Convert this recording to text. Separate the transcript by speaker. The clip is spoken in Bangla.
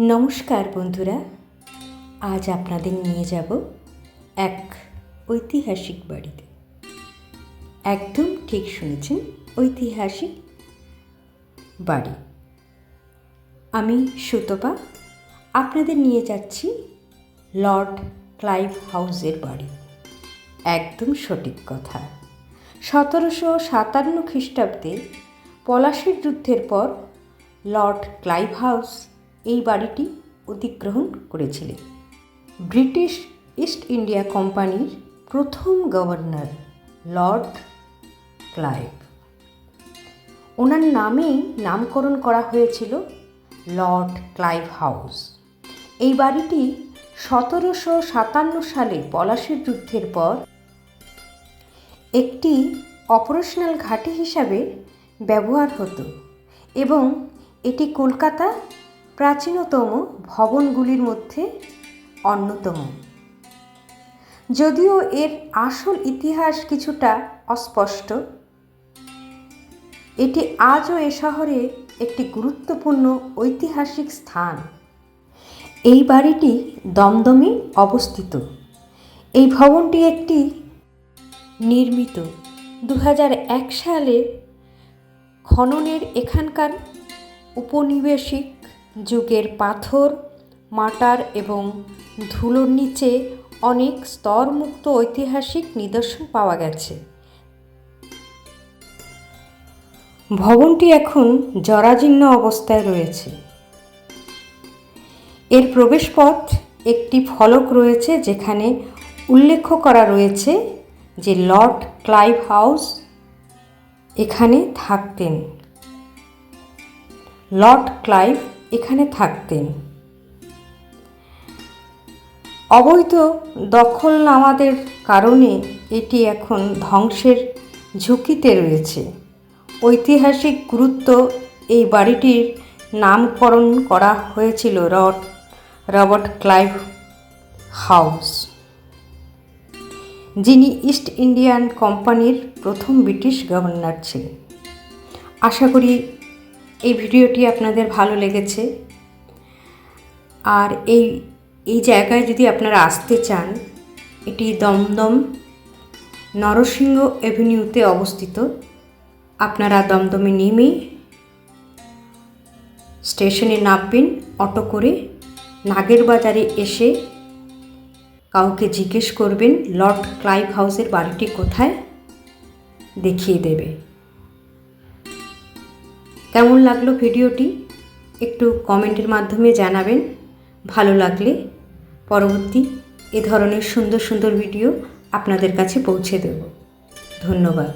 Speaker 1: নমস্কার বন্ধুরা, আজ আপনাদের নিয়ে যাব এক ঐতিহাসিক বাড়িতে। একদম ঠিক শুনেছেন, ঐতিহাসিক বাড়ি। আমি সুতপা, আপনাদের নিয়ে যাচ্ছি লর্ড ক্লাইভ হাউসের বাড়ি। একদম সঠিক কথা। সতেরোশো সাতান্ন খ্রিস্টাব্দে পলাশির যুদ্ধের পর লর্ড ক্লাইভ হাউস এই বাড়িটি অধিগ্রহণ করেছিলেন। ব্রিটিশ ইস্ট ইন্ডিয়া কোম্পানির প্রথম গভর্নর লর্ড ক্লাইভ। ওনার নামেই নামকরণ করা হয়েছিল লর্ড ক্লাইভ হাউস। এই বাড়িটি সতেরোশো সাতান্ন সালে পলাশির যুদ্ধের পর একটি অপারেশনাল ঘাঁটি হিসাবে ব্যবহার হতো এবং এটি কলকাতা প্রাচীনতম ভবনগুলির মধ্যে অন্যতম। যদিও এর আসল ইতিহাস কিছুটা অস্পষ্ট, এটি আজও এ শহরে একটি গুরুত্বপূর্ণ ঐতিহাসিক স্থান। এই বাড়িটি দমদমে অবস্থিত। এই ভবনটি একটি নির্মিত দু সালে খননের এখানকার উপনিবেশিক যুগের পাথর, মাটার এবং ধুলোর নিচে অনেক স্তরমুক্ত ঐতিহাসিক নিদর্শন পাওয়া গেছে। ভবনটি এখন জরাজীর্ণ অবস্থায় রয়েছে। এর প্রবেশপথ একটি ফলক রয়েছে যেখানে উল্লেখ করা রয়েছে যে লর্ড ক্লাইভ হাউস এখানে থাকতেন। লর্ড ক্লাইভ এখানে থাকতেন। অবৈধ দখল নামাদের কারণে এটি এখন ধ্বংসের ঝুঁকিতে রয়েছে। ঐতিহাসিক গুরুত্ব এই বাড়িটির নামকরণ করা হয়েছিল রড, রবার্ট ক্লাইভ হাউস, যিনি ইস্ট ইন্ডিয়ান কোম্পানির প্রথম ব্রিটিশ গভর্নর ছিলেন। আশা করি এই ভিডিওটি আপনাদের ভালো লেগেছে। আর এই এই জায়গায় যদি আপনারা আসতে চান, এটি দমদম নরসিংহ অ্যাভিনিউতে অবস্থিত। আপনারা দমদমে নেমে স্টেশনে নামবেন, অটো করে নাগের বাজারে এসে কাউকে জিজ্ঞেস করবেন, লর্ড ক্লাইভ হাউসের বাড়িটি কোথায়? দেখিয়ে দেবে। কেমন লাগল ভিডিওটি? একটু কমেন্টের মাধ্যমে জানাবেন। ভালো লাগলে পরবর্তী এ ধরনের সুন্দর সুন্দর ভিডিও আপনাদের কাছে পৌঁছে দেব। ধন্যবাদ।